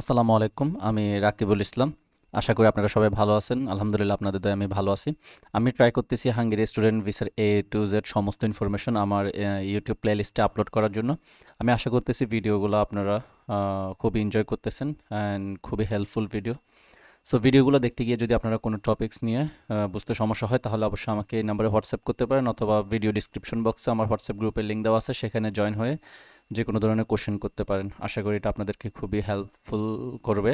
আসসালামু আলাইকুম, আমি রাকিবুল ইসলাম। আশা করি আপনারা সবাই ভালো আছেন। আলহামদুলিল্লাহ আপনাদের দয়ে, আমি ভালো আছি। আমি ট্রাই করতেছি হাঙ্গেরি স্টুডেন্ট ভিসার এ টু জেড সমস্ত ইনফরমেশন আমার ইউটিউব প্লেলিস্টে আপলোড করার জন্য। আমি আশা করতেছি ভিডিওগুলো আপনারা খুবই এনজয় করতেছেন অ্যান্ড খুবই হেল্পফুল ভিডিও সো ভিডিওগুলো দেখতে গিয়ে যদি আপনারা কোনো টপিকস নিয়ে বুঝতে সমস্যা হয়, তাহলে অবশ্যই আমাকে এই নাম্বারে হোয়াটসঅ্যাপ করতে পারেন অথবা ভিডিও ডিসক্রিপশন বক্সে আমার হোয়াটসঅ্যাপ গ্রুপের লিঙ্ক দেওয়া আছে, সেখানে জয়েন হয়ে যে কোনো ধরনের কোশ্চেন করতে পারেন। আশা করি এটা আপনাদেরকে খুবই হেল্পফুল করবে।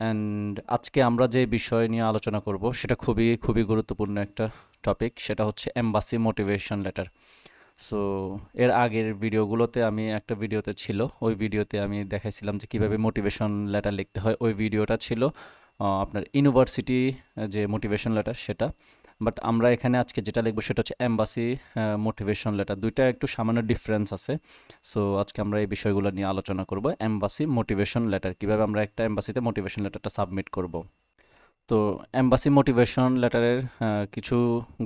অ্যান্ড আজকে আমরা যে বিষয় নিয়ে আলোচনা করব, সেটা খুবই খুবই গুরুত্বপূর্ণ একটা টপিক সেটা হচ্ছে এম্বাসি মোটিভেশন লেটার সো এর আগের ভিডিওগুলোতে আমি একটা ভিডিওতে ছিল, ওই ভিডিওতে আমি দেখাইছিলাম যে কীভাবে মোটিভেশন লেটার লিখতে হয়। ওই ভিডিওটা ছিল আপনার ইউনিভার্সিটি যে মোটিভেশন লেটার সেটা। বাট আমরা এখানে আজকে যেটা লিখব সেটা হচ্ছে অ্যাম্বাসি মোটিভেশন লেটার দুইটা একটু সামান্য ডিফারেন্স আছে। সো আজকে আমরা এই বিষয়গুলো নিয়ে আলোচনা করব। অ্যাম্বাসি মোটিভেশন লেটার কীভাবে আমরা একটা অ্যাম্বাসিতে মোটিভেশন লেটারটা সাবমিট করব? তো অ্যাম্বাসি মোটিভেশন লেটারের কিছু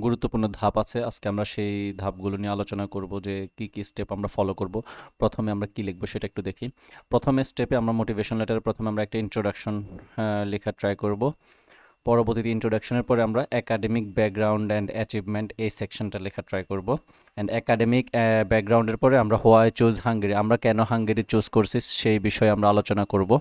গুরুত্বপূর্ণ ধাপ আছে। আজকে আমরা সেই ধাপগুলো নিয়ে আলোচনা করব যে কি কি স্টেপ আমরা ফলো করব। প্রথমে আমরা কি লিখব সেটা একটু দেখি। প্রথমে স্টেপে আমরা মোটিভেশন লেটারে প্রথমে আমরা একটা ইন্ট্রোডাকশন লেখা ট্রাই করব। পরবর্তীতে ইন্ট্রোডাকশনের পরে আমরা একাডেমিক ব্যাকগ্রাউন্ড অ্যান্ড অ্যাচিভমেন্ট এই সেকশনটা লেখা ট্রাই করব। অ্যান্ড একাডেমিক ব্যাকগ্রাউন্ডের পরে আমরা হোয়াই চুজ হাঙ্গেরি আমরা কেন হাঙ্গেরি চুজ করছি সেই বিষয়ে আমরা আলোচনা করব।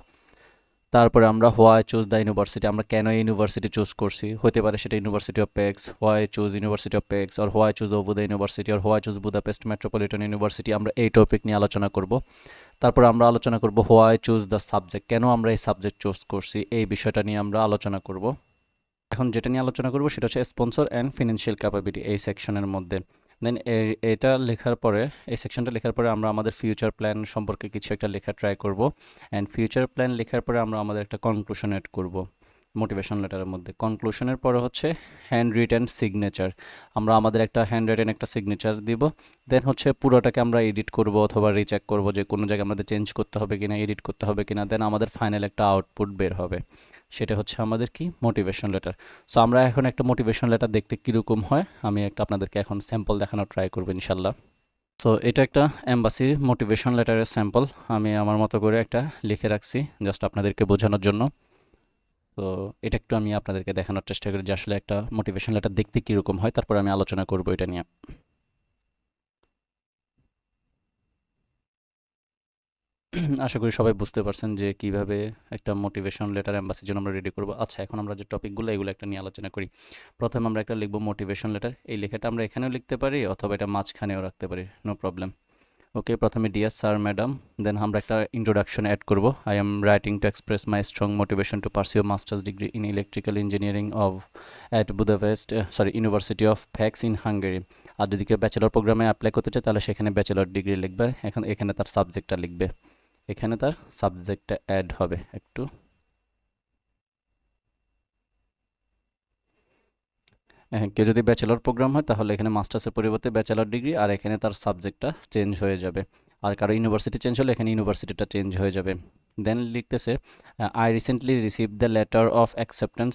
তারপরে আমরা হোয়াই চুজ দ্য ইউনিভার্সিটি আমরা কেন ইউনিভার্সিটি চুজ করছি হতে পারে সেটা University of Pecs why choose University of Pecs R why choose Obuda university R why choose Budapest Metropolitan University আমরা এই টপিক নিয়ে আলোচনা করব। তারপর আমরা আলোচনা করব হোয়াই চুজ দ্য সাবজেক্ট কেন আমরা এই সাবজেক্ট চুজ করছি, এই বিষয়টা নিয়ে আমরা আলোচনা করব। এখন যেটা নিয়ে আলোচনা করব সেটা হচ্ছে স্পন্সর অ্যান্ড ফিনান্সিয়াল ক্যাপাবিলিটি এই সেকশনের মধ্যে। দেন এটা লেখার পরে, এই সেকশনটা লেখার পরে আমরা আমাদের ফিউচার প্ল্যান সম্পর্কে কিছু একটা লেখা ট্রাই করব। অ্যান্ড ফিউচার প্ল্যান লেখার পরে আমরা আমাদের একটা কনক্লুশন এড করব মোটিভেশন লেটারের মধ্যে। কনক্লুশনের পরে হচ্ছে হ্যান্ড রিটেন সিগনেচার আমরা আমাদের একটা হ্যান্ড রিটেন একটা সিগনেচার দিব দেন হচ্ছে পুরোটাকে আমরা এডিট করব অথবা রিচেক করব যে কোনো জায়গায় আমাদের চেঞ্জ করতে হবে কিনা এডিট করতে হবে কিনা দেন আমাদের ফাইনাল একটা আউটপুট বের হবে। সেটা হচ্ছে আমাদের কি? মোটিভেশন লেটার সো আমরা এখন একটা মোটিভেশন লেটার দেখতে কীরকম হয়? আমি একটা আপনাদেরকে এখন স্যাম্পল দেখানোর ট্রাই করব ইনশাল্লাহ। সো এটা একটা এম্বাসি মোটিভেশন লেটারের স্যাম্পল আমি আমার মতো করে একটা লিখে রাখছি জাস্ট আপনাদেরকে বোঝানোর জন্য। তো এটা একটু আমি আপনাদেরকে দেখানোর চেষ্টা করি যে আসলে একটা মোটিভেশন লেটার দেখতে কীরকম হয়। তারপর আমি আলোচনা করব এটা নিয়ে। আশা করি সবাই বুঝতে পারছেন যে কীভাবে একটা মোটিভেশন লেটার অ্যাম্বাসির জন্য আমরা রেডি করব। আচ্ছা এখন আমরা যে টপিকগুলো এগুলো একটা নিয়ে আলোচনা করি। প্রথমে আমরা একটা লিখব মোটিভেশন লেটার এই লেখাটা আমরা এখানেও লিখতে পারি অথবা এটা মাঝখানেও রাখতে পারি নো প্রবলেম ওকে প্রথমে ডিয়ার স্যার ম্যাডাম দেন আমরা একটা ইন্ট্রোডাকশন অ্যাড করব। I am writing to express my strong motivation to pursue masters degree in electrical engineering of at Budapest sorry University of Pecs in Hungary আর যদি কেউ bachelor প্রোগ্রামে apply করতে চায়, তাহলে সেখানে ব্যাচেলর ডিগ্রি লিখবে। এখন এখানে তার সাবজেক্টটা লিখবে। এখানে তার সাবজেক্টটা অ্যাড হবে একটু। হ্যাঁ কেউ যদি ব্যাচেলর প্রোগ্রাম হয়, তাহলে এখানে মাস্টার্সের পরিবর্তে ব্যাচেলর ডিগ্রি আর এখানে তার সাবজেক্টটা চেঞ্জ হয়ে যাবে। আর কারও ইউনিভার্সিটি চেঞ্জ হলে এখানে ইউনিভার্সিটিটা চেঞ্জ হয়ে যাবে। দেন লিখতেছে I recently receive the letter of acceptance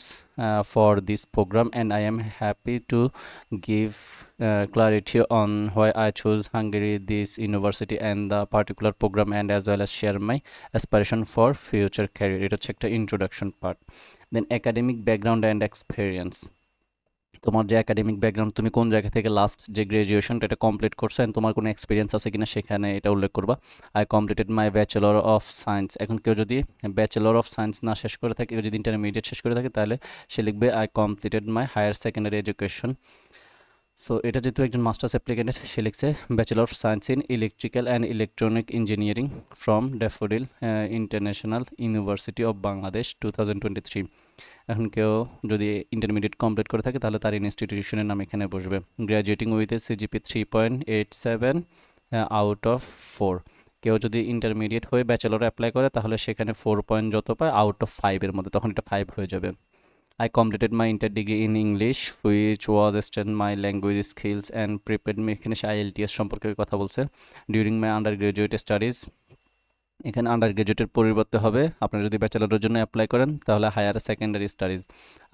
for this program and I am happy to give clarity on why I chose Hungary, this university and the particular program and as well as share my aspiration for future career. এটা হচ্ছে একটা introduction part. Then academic background and experience. তোমার যে academic background তুমি কোন জায়গা থেকে last যে গ্রাজুয়েশনটা এটা কমপ্লিট করছ অ্যান্ড তোমার কোনো এক্সপিরিয়েন্স আছে কিনা সেখানে এটা উল্লেখ করবা। I completed my bachelor of science এখন কেউ যদি ব্যাচেলর অফ সায়েন্স না শেষ করে থাকে, কেউ যদি ইন্টারমিডিয়েট শেষ করে থাকে, তাহলে সে লিখবে I completed my higher secondary education so এটা যেহেতু একজন মাস্টার্স অ্যাপ্লিকেন্টের সে লিখছে bachelor of science in electrical and electronic engineering from Daffodil International University of Bangladesh to এখন কেউ যদি ইন্টারমিডিয়েট কমপ্লিট করে থাকে, তাহলে তার ইনস্টিটিউশনের নাম এখানে বসবে। Graduating with CGPA three point eight seven out of four কেউ যদি ইন্টারমিডিয়েট হয়ে ব্যাচেলর অ্যাপ্লাই করে, তাহলে সেখানে ফোর পয়েন্ট যত পায় আউট অফ ফাইভের মধ্যে, তখন এটা ফাইভ হয়ে যাবে। I completed my inter degree in English, which was extend my language skills and prepared me এখানে সে আইএলটিএস সম্পর্কে কথা বলছে। ডিউরিং মাই আন্ডার স্টাডিজ এখানে আন্ডার গ্রাজুয়েটের পরিবর্তে হবে। আপনারা যদি ব্যাচেলরের জন্য অ্যাপ্লাই করেন, তাহলে higher secondary studies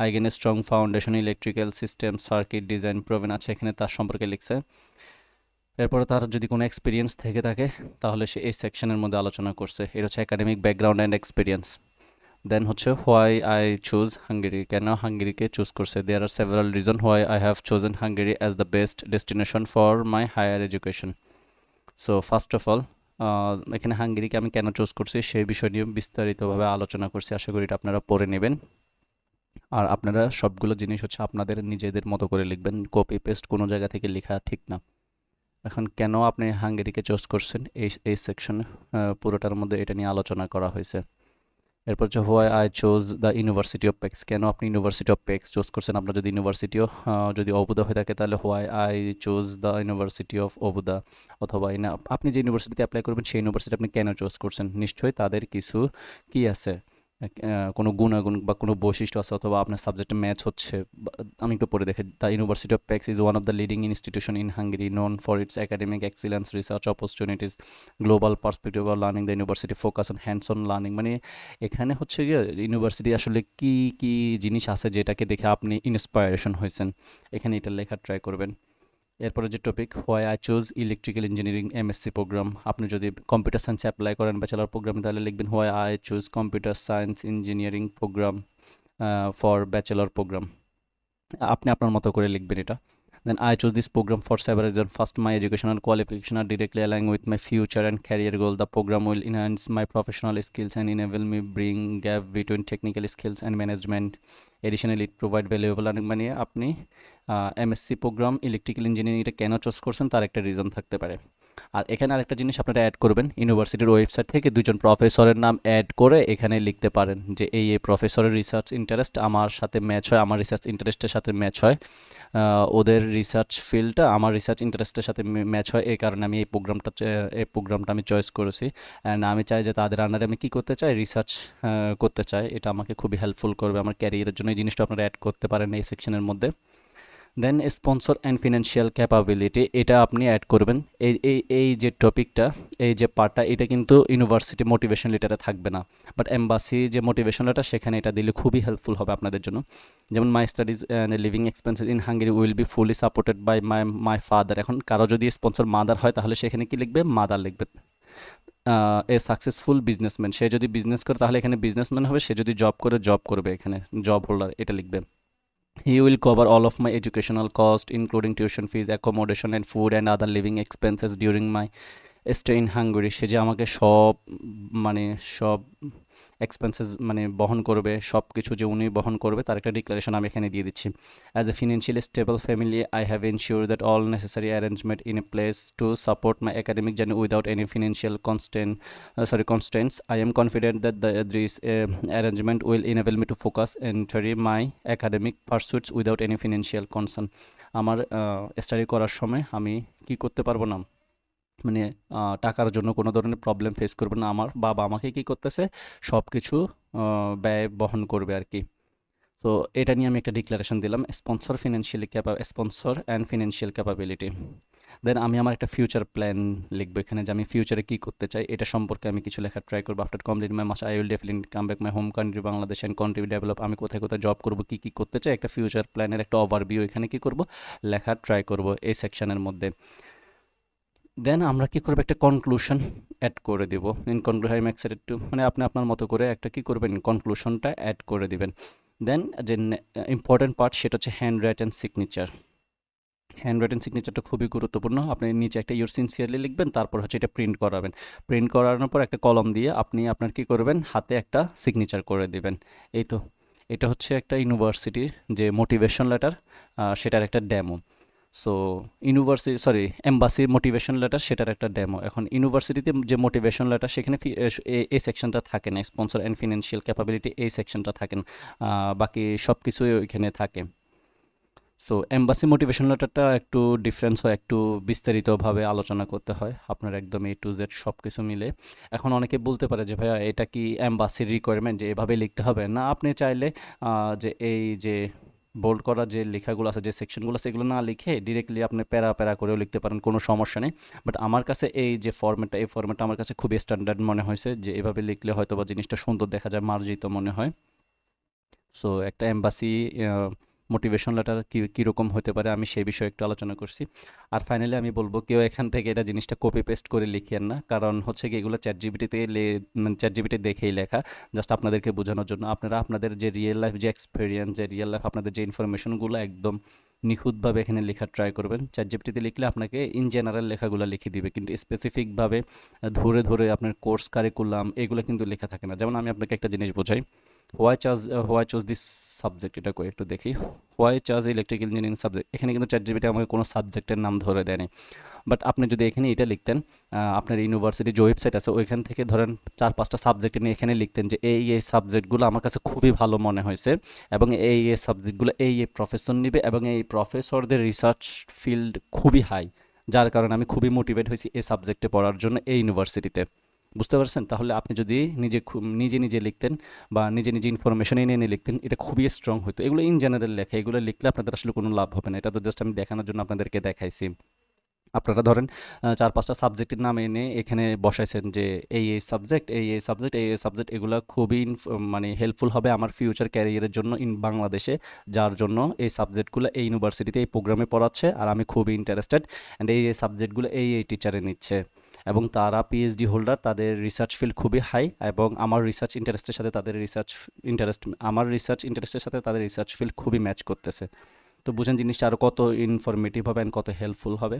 I gain strong foundation electrical system circuit design proven আছে, এখানে তার সম্পর্কে লিখছে। এরপরে তার যদি কোনো এক্সপিরিয়েন্স থেকে থাকে, তাহলে সে এই সেকশনের মধ্যে আলোচনা করছে। এটা হচ্ছে academic background and experience then হচ্ছে হোয়াই আই চুজ হাঙ্গেরি কেন হাঙ্গেরিকে চুজ করছে? There are several reason why I have chosen Hungary as the best destination for my higher education so first of all এখানে হাঙ্গেরিকে আমি কেন choose করছি? সেই বিষয় নিয়ে বিস্তারিতভাবে আলোচনা করছি। আশা করি এটা আপনারা পড়ে নেবেন। আর আপনারা সবগুলো জিনিস হচ্ছে আপনাদের নিজেদের মতো করে লিখবেন। কপি পেস্ট কোনো জায়গা থেকে লেখা ঠিক না। এখন কেন আপনি হাঙ্গেরিকে চুজ করছেন? এই এই সেকশনে পুরোটার মধ্যে এটা নিয়ে আলোচনা করা হয়েছে। এরপর হচ্ছে why I chose the University of Pecs কেন আপনি ইউনিভার্সিটি অফ পেক্স চুজ করছেন? আপনার যদি ইউনিভার্সিটিও যদি অবুদা হয়ে থাকে, তাহলে why I choose the University of Obuda অথবা আপনি যে ইউনিভার্সিটিতে অ্যাপ্লাই করবেন, সেই ইউনিভার্সিটি আপনি কেন চুজ করছেন? নিশ্চয়ই তাদের কিছু কি আছে? কোনো গুণাগুণ বা কোনো বৈশিষ্ট্য আছে অথবা আপনার সাবজেক্টে ম্যাচ হচ্ছে আমি একটু পড়ে দেখে the University of Pecs is one of the leading institution in Hungary known for its academic excellence research opportunities global perspective of learning the university focus on hands on learning মানে এখানে হচ্ছে গিয়ে university আসলে কি কি জিনিস আছে যেটাকে দেখে আপনি ইন্সপায়ারেশন হয়েছেন? এখানে এটা লেখা ট্রাই করবেন। এরপরে যে topic why I choose electrical engineering M MSc program আপনি যদি কম্পিউটার সায়েন্স অ্যাপ্লাই করেন ব্যাচেলার প্রোগ্রাম তাহলে লিখবেন why I choose computer science engineering program for bachelor program আপনি আপনার মতো করে লিখবেন এটা। Then I choose this program for several reason first my educational qualification are directly aligning with my future and career goal the program will enhance my professional skills and enable me bring gap between technical skills and management Additionally, it provide valuable earning মানে আপনি MSc programme electrical ইঞ্জিনিয়ারিংটা কেন choose করছেন তার একটা reason থাকতে পারে। আর এখানে আরেকটা জিনিস আপনারা অ্যাড করবেন, ইউনিভার্সিটির ওয়েবসাইট থেকে দুজন প্রফেসরের নাম অ্যাড করে এখানে লিখতে পারেন যে এই এই প্রফেসরের রিসার্চ ইন্টারেস্ট আমার সাথে ম্যাচ হয়, আমার রিসার্চ ইন্টারেস্টের সাথে ম্যাচ হয়। ওদের রিসার্চ ফিল্ডটা আমার রিসার্চ ইন্টারেস্টের সাথে ম্যাচ হয়, এই কারণে আমি এই প্রোগ্রামটা এই প্রোগ্রামটা আমি চয়েস করেছি। অ্যান্ড আমি চাই যে তাদের আন্ডারে আমি কী করতে চাই রিসার্চ করতে চাই, এটা আমাকে খুবই হেল্পফুল করবে। আমার ক্যারিয়ারের জন্য এই জিনিসটা আপনারা অ্যাড করতে পারেন এই সেকশনের মধ্যে। Then sponsor and financial capability এটা আপনি অ্যাড করবেন। এই এই এই যে টপিকটা এই যে পার্টটা এটা কিন্তু ইউনিভার্সিটি মোটিভেশন লেটারে থাকবে না। বাট এম্বাসি যে মোটিভেশন লেটার সেখানে এটা দিলে খুবই হেল্পফুল হবে আপনাদের জন্য। যেমন my studies and living expenses in Hungary will be fully supported by my my father এখন কারও যদি স্পন্সর মাদার হয়, তাহলে সেখানে কি লিখবে? মাদার লিখবে। এ সাকসেসফুল বিজনেসম্যান সে যদি বিজনেস করে, তাহলে এখানে বিজনেসম্যান হবে। সে যদি জব করে জব করবে এখানে। জব হোল্ডার এটা লিখবে। He will cover all of my educational cost, including tuition fees, accommodation, and food and other living expenses during my stay in Hungary সে যে আমাকে সব মানে সব এক্সপেন্সেস মানে বহন করবে সব কিছু যে উনি বহন করবে, তার একটা ডিক্লারেশন আমি এখানে দিয়ে দিচ্ছি। As a financially stable family I have ensure that all necessary arrangement in a place to support my academic journey without any financial constant sorry constants I am confident that the this arrangement will enable me to focus entirely my academic pursuits without any financial concern আমার study করার সময় আমি কি করতে পারব না? মানে টাকার জন্য কোনো ধরনের প্রবলেম ফেস করবে না। আমার বাবা আমাকে কি করতেছে? সব কিছু ব্যয় বহন করবে আর কি। তো এটা নিয়ে আমি একটা ডিক্লারেশন দিলাম। Sponsor financially Kappa sponsor and financial capability then আমি আমার একটা ফিউচার প্ল্যান লিখব এখানে যে আমি ফিউচারে কী করতে চাই। এটা সম্পর্কে আমি কিছু লেখা ট্রাই করব। After complete my mass I will definitely come back my home country Bangladesh and country develop আমি কোথায় কোথায় জব করব, কী কী করতে চাই? একটা ফিউচার প্ল্যানের একটা ওভারভিউ এখানে কী করব? লেখার ট্রাই করব এই সেকশনের মধ্যে। দেন আমরা কি করব? একটা কনক্লুশন অ্যাড করে দিব। ইন কনক্লুশন এক্সাইটেড টু মানে আপনি আপনার মতো করে একটা কি করবেন? কনক্লুশনটা অ্যাড করে দিবেন। দেন যে ইম্পর্টেন্ট পার্ট সেটা হচ্ছে hand write signature hand written সিগনেচারটা খুবই গুরুত্বপূর্ণ। আপনি নিচে একটা ইউর সিনসিয়ারলি লিখবেন, তারপর হচ্ছে এটা প্রিন্ট করাবেন। প্রিন্ট করানোর পর একটা কলম দিয়ে আপনি আপনার কি করবেন? হাতে একটা সিগনেচার করে দিবেন। এই তো। এটা হচ্ছে একটা ইউনিভার্সিটির যে মোটিভেশন লেটার সেটার একটা demo so university sorry embassy motivation letter সেটার একটা ডেমো এখন ইউনিভার্সিটিতে যে মোটিভেশন লেটার সেখানে এই সেকশনটা থাকে না স্পন্সর অ্যান্ড ফিনান্সিয়াল ক্যাপাবিলিটি এই সেকশনটা থাকেন বাকি সব কিছুই ওইখানে থাকে। সো এম্বাসি মোটিভেশন লেটারটা একটু ডিফারেন্স হয়, একটু বিস্তারিতভাবে আলোচনা করতে হয়, আপনার একদম এ টু জেড সব কিছু মিলে। এখন অনেকে বলতে পারে যে, ভাইয়া, এটা কি এম্বাসির রিকোয়ারমেন্ট যে এভাবে লিখতে হবে? না, আপনি চাইলে যে এই যে বোল্ড করা যে লেখাগুলো আছে, যে সেকশনগুলো আছে, এগুলো না লিখে ডিরেক্টলি আপনি প্যারা প্যারা করেও লিখতে পারেন, কোনো সমস্যা নেই। বাট আমার কাছে এই যে ফর্মেটটা এই ফর্মেটটা আমার কাছে খুবই স্ট্যান্ডার্ড মনে হয়েছে যে এভাবে লিখলে হয়তো বা জিনিসটা সুন্দর দেখা যায়, মার্জিত মনে হয়। সো একটা এম্বাসি মোটিভেশন লেটার কী, কীরকম হতে পারে আমি সেই বিষয়ে একটু আলোচনা করছি। আর ফাইনালি আমি বলব কেউ এখান থেকে এটা জিনিসটা কপি পেস্ট করে লিখিয়েন না। কারণ হচ্ছে কি এগুলো চ্যাট জিবিটিতে চ্যাট জিবিটি দেখেই লেখা। জাস্ট আপনাদেরকে বোঝানোর জন্য। আপনারা আপনাদের যে রিয়েল লাইফ যে এক্সপিরিয়েন্স যে রিয়েল লাইফ আপনাদের যে ইনফরমেশনগুলো একদম নিখুঁতভাবে এখানে লেখার ট্রাই করবেন। চ্যাট জিপিটিতে লিখলে আপনাকে ইন জেনারেল লেখাগুলো লিখে দিবে। কিন্তু স্পেসিফিকভাবে ধরে ধরে আপনার কোর্স কারিকুলাম এগুলো কিন্তু লেখা থাকে না। যেমন আমি আপনাকে একটা জিনিস বোঝাই। Why charge why choose this subject, এটা করে একটু দেখি। Why charge electrical engineering subject, এখানে কিন্তু চ্যাট জিপিটি আমাকে কোনো সাবজেক্টের নাম ধরে দেয়নি। বাট আপনি যদি এখানে এটা লিখতেন আপনার ইউনিভার্সিটি যে ওয়েবসাইট আছে, ওইখান থেকে ধরেন চার পাঁচটা সাবজেক্ট নিয়ে এখানে লিখতেন যে এই এই সাবজেক্টগুলো আমার কাছে খুবই ভালো মনে হয়েছে এবং এই এই সাবজেক্টগুলো এই এই প্রফেসর নিবে এবং এই প্রফেসরদের রিসার্চ ফিল্ড খুবই হাই যার কারণে আমি খুবই মোটিভেট হয়েছি এই সাবজেক্টে পড়ার জন্য এই ইউনিভার্সিটিতে বুঝতে পারছেন? তাহলে আপনি যদি নিজে নিজে নিজে লিখতেন বা নিজে নিজে ইনফরমেশন এনে এনে লিখতেন, এটা খুবই স্ট্রং হতো এগুলো ইন জেনারেল লেখা, এগুলো লিখলে আপনাদের আসলে কোনো লাভ হবে না। এটা তো জাস্ট আমি দেখানোর জন্য আপনাদেরকে দেখাইছি। আপনারা ধরেন চার পাঁচটা সাবজেক্টের নাম এনে এখানে বসাইছেন যে, এই এই সাবজেক্ট এই এই সাবজেক্ট এই এই সাবজেক্ট এগুলো খুবই মানে হেল্পফুল হবে আমার ফিউচার ক্যারিয়ারের জন্য ইন বাংলাদেশে যার জন্য এই সাবজেক্টগুলো এই ইউনিভার্সিটিতে এই প্রোগ্রামে পড়াচ্ছে আর আমি খুবই ইন্টারেস্টেড অ্যান্ড এই এই সাবজেক্টগুলো এই এই টিচারে নিচ্ছে। এবং তারা পিএইচডি হোল্ডার তাদের রিসার্চ ফিল্ড খুবই হাই এবং আমার রিসার্চ ইন্টারেস্টের সাথে তাদের রিসার্চ ইন্টারেস্ট আমার রিসার্চ ইন্টারেস্টের সাথে তাদের রিসার্চ ফিল্ড খুবই ম্যাচ করতেছে। তো বুঝেন জিনিসটা আরও কত ইনফরমেটিভ হবে অ্যান্ড কত হেল্পফুল হবে।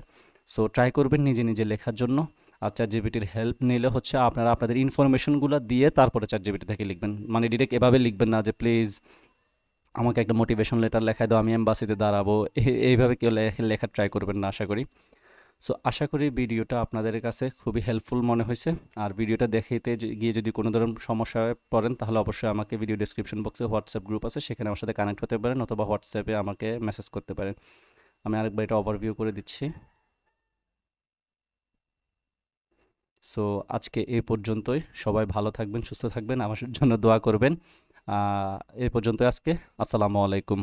সো ট্রাই করবেন নিজে নিজে লেখার জন্য। আর চ্যাট জিবিটির হেল্প নিলে হচ্ছে আপনারা আপনাদের ইনফরমেশনগুলো দিয়ে তারপরে চ্যাট জিবিটি থেকে লিখবেন। মানে ডিরেক্ট এভাবে লিখবেন না যে প্লিজ আমাকে একটা মোটিভেশন লেটার লেখায় দাও, আমি এম্বাসিতে দাঁড়াবো। এইভাবে কেউ লেখার ট্রাই করবেন না, আশা করি। সো আশা করি ভিডিওটা আপনাদের কাছে খুবই হেল্পফুল মনে হয়েছে। আর ভিডিওটা দেখাইতে গিয়ে যদি কোনো ধরনের সমস্যায় পড়েন, তাহলে অবশ্যই আমাকে ভিডিও ডিসক্রিপশন বক্সে হোয়াটসঅ্যাপ গ্রুপ আছে। সেখানে আমার সাথে কানেক্ট হতে পারেন অথবা হোয়াটসঅ্যাপে আমাকে মেসেজ করতে পারেন। আমি আরেকবার এটা ওভারভিউ করে দিচ্ছি। সো আজকে এ পর্যন্তই। সবাই ভালো থাকবেন, সুস্থ থাকবেন। আমার জন্য দোয়া করবেন। এ পর্যন্ত আজকে। আসসালামু আলাইকুম।